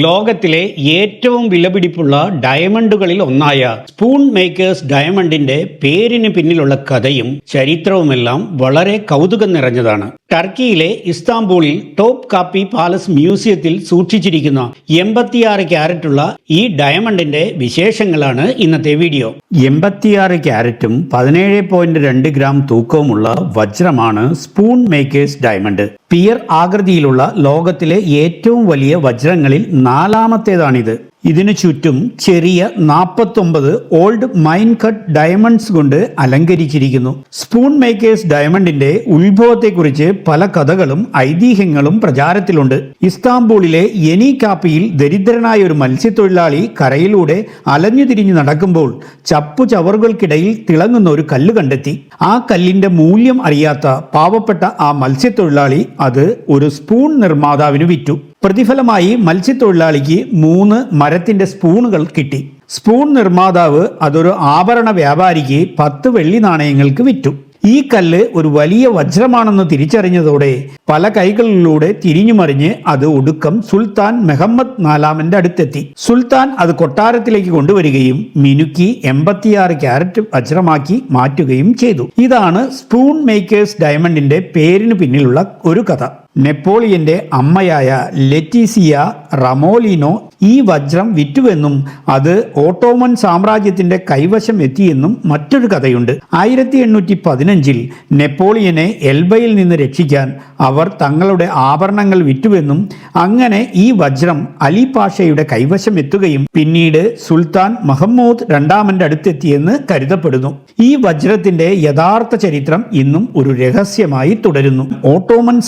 ലോകത്തിലെ ഏറ്റവും വിലപിടിപ്പുള്ള ഡയമണ്ടുകളിൽ ഒന്നായ സ്പൂൺ മേക്കേഴ്സ് ഡയമണ്ടിന്റെ പേരിന് പിന്നിലുള്ള കഥയും ചരിത്രവുമെല്ലാം വളരെ കൗതുകം നിറഞ്ഞതാണ്. ടർക്കിയിലെ ഇസ്താംബൂളിൽ ടോപ്പ് കാപ്പി പാലസ് മ്യൂസിയത്തിൽ സൂക്ഷിച്ചിരിക്കുന്ന എൺപത്തിയാറ് ക്യാരറ്റുള്ള ഈ ഡയമണ്ടിന്റെ വിശേഷങ്ങളാണ് ഇന്നത്തെ വീഡിയോ. എൺപത്തിയാറ് ക്യാരറ്റും പതിനേഴ് പോയിന്റ് രണ്ട് ഗ്രാം തൂക്കവുമുള്ള വജ്രമാണ് സ്പൂൺ മേക്കേഴ്സ് ഡയമണ്ട്. പിയർ ആകൃതിയിലുള്ള ലോകത്തിലെ ഏറ്റവും വലിയ വജ്രങ്ങളിൽ നാലാമത്തേതാണിത്. ഇതിനു ചുറ്റും ചെറിയ നാൽപ്പത്തൊമ്പത് ഓൾഡ് മൈൻ കട്ട് ഡയമണ്ട്സ് കൊണ്ട് അലങ്കരിച്ചിരിക്കുന്നു. സ്പൂൺ മേക്കേഴ്സ് ഡയമണ്ടിന്റെ ഉത്ഭവത്തെക്കുറിച്ച് പല കഥകളും ഐതിഹ്യങ്ങളും പ്രചാരത്തിലുണ്ട്. ഇസ്താംബൂളിലെ എനി കാപ്പിയിൽ ദരിദ്രനായ ഒരു മത്സ്യത്തൊഴിലാളി കരയിലൂടെ അലഞ്ഞു തിരിഞ്ഞു നടക്കുമ്പോൾ ചപ്പു ചവറുകൾക്കിടയിൽ തിളങ്ങുന്ന ഒരു കല്ല് കണ്ടെത്തി. ആ കല്ലിന്റെ മൂല്യം അറിയാത്ത പാവപ്പെട്ട ആ മത്സ്യത്തൊഴിലാളി അത് ഒരു സ്പൂൺ നിർമ്മാതാവിന് വിറ്റു. പ്രതിഫലമായി മത്സ്യത്തൊഴിലാളിക്ക് മൂന്ന് മരത്തിന്റെ സ്പൂണുകൾ കിട്ടി. സ്പൂൺ നിർമ്മാതാവ് അതൊരു ആഭരണ വ്യാപാരിക്ക് പത്ത് വെള്ളി നാണയങ്ങൾക്ക് വിറ്റു. ഈ കല്ല് ഒരു വലിയ വജ്രമാണെന്ന് തിരിച്ചറിഞ്ഞതോടെ പല കൈകളിലൂടെ തിരിഞ്ഞുമറിഞ്ഞ് അത് ഒടുക്കം സുൽത്താൻ മെഹമ്മദ് നാലാമന്റെ അടുത്തെത്തി. സുൽത്താൻ അത് കൊട്ടാരത്തിലേക്ക് കൊണ്ടുവരികയും മിനുക്കി എൺപത്തിയാറ് ക്യാരറ്റ് വജ്രമാക്കി മാറ്റുകയും ചെയ്തു. ഇതാണ് സ്പൂൺ മേക്കേഴ്സ് ഡയമണ്ടിന്റെ പേരിന് പിന്നിലുള്ള ഒരു കഥ. നെപ്പോളിയന്റെ അമ്മയായ ലെറ്റീസിയ റമോലിനോ ഈ വജ്രം വിറ്റുവെന്നും അത് ഓട്ടോമൻ സാമ്രാജ്യത്തിന്റെ കൈവശം എത്തിയെന്നും മറ്റൊരു കഥയുണ്ട്. ആയിരത്തി എണ്ണൂറ്റി പതിനഞ്ചിൽ നെപ്പോളിയനെ എൽബയിൽ നിന്ന് രക്ഷിക്കാൻ അവർ തങ്ങളുടെ ആഭരണങ്ങൾ വിറ്റുവെന്നും അങ്ങനെ ഈ വജ്രം അലി പാഷയുടെ കൈവശം എത്തുകയും പിന്നീട് സുൽത്താൻ മഹമ്മൂദ് രണ്ടാമന്റെ അടുത്തെത്തിയെന്ന് കരുതപ്പെടുന്നു. ഈ വജ്രത്തിന്റെ യഥാർത്ഥ ചരിത്രം ഇന്നും ഒരു രഹസ്യമായി തുടരുന്നു. ഓട്ടോമൻ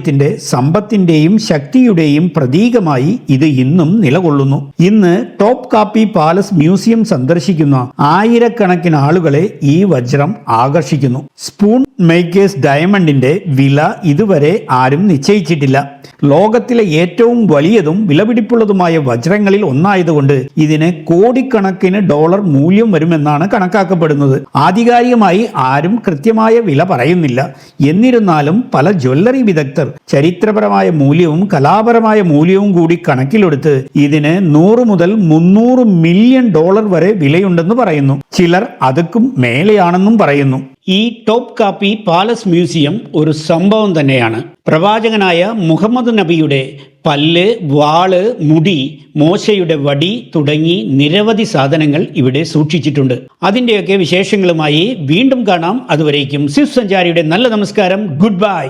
സാമ്രാജ്യത്തിന്റെ സമ്പത്തിന്റെയും ശക്തിയുടെയും പ്രതീകമായി ഇത് ഇന്നും നിലകൊള്ളുന്നു. ഇന്ന് ടോപ്പ് കാപ്പി പാലസ് മ്യൂസിയം സന്ദർശിക്കുന്ന ആയിരക്കണക്കിന് ആളുകളെ ഈ വജ്രം ആകർഷിക്കുന്നു. സ്പൂൺ മേക്കേഴ്സ് ഡയമണ്ടിന്റെ വില ഇതുവരെ ആരും നിശ്ചയിച്ചിട്ടില്ല. ലോകത്തിലെ ഏറ്റവും വലിയതും വിലപിടിപ്പുള്ളതുമായ വജ്രങ്ങളിൽ ഒന്നായതുകൊണ്ട് ഇതിന് കോടിക്കണക്കിന് ഡോളർ മൂല്യം വരുമെന്നാണ് കണക്കാക്കപ്പെടുന്നത്. ആധികാരികമായി ആരും കൃത്യമായ വില പറയുന്നില്ല. എന്നിരുന്നാലും പല ജ്വല്ലറി വിദഗ്ധർ ചരിത്രപരമായ മൂല്യവും കലാപരമായ മൂല്യവും കൂടി കണക്കിലെടുത്ത് ഇതിന് നൂറ് മുതൽ മുന്നൂറ് മില്യൺ ഡോളർ വരെ വിലയുണ്ടെന്ന് പറയുന്നു. ചിലർ അതുക്കും മേലെയാണെന്നും പറയുന്നു. ഈ ടോപ്പ് കാപ്പി പാലസ് മ്യൂസിയം ഒരു സംഭവം തന്നെയാണ്. പ്രവാചകനായ മുഹമ്മദ് നബിയുടെ പല്ല് വാൾ മുടി മോശയുടെ വടി തുടങ്ങി നിരവധി സാധനങ്ങൾ ഇവിടെ സൂക്ഷിച്ചിട്ടുണ്ട്. അതിന്റെയൊക്കെ വിശേഷങ്ങളുമായി വീണ്ടും കാണാം. അതുവരേക്കും സിഫ് സഞ്ചാരിയുടെ നല്ല നമസ്കാരം. Good bye.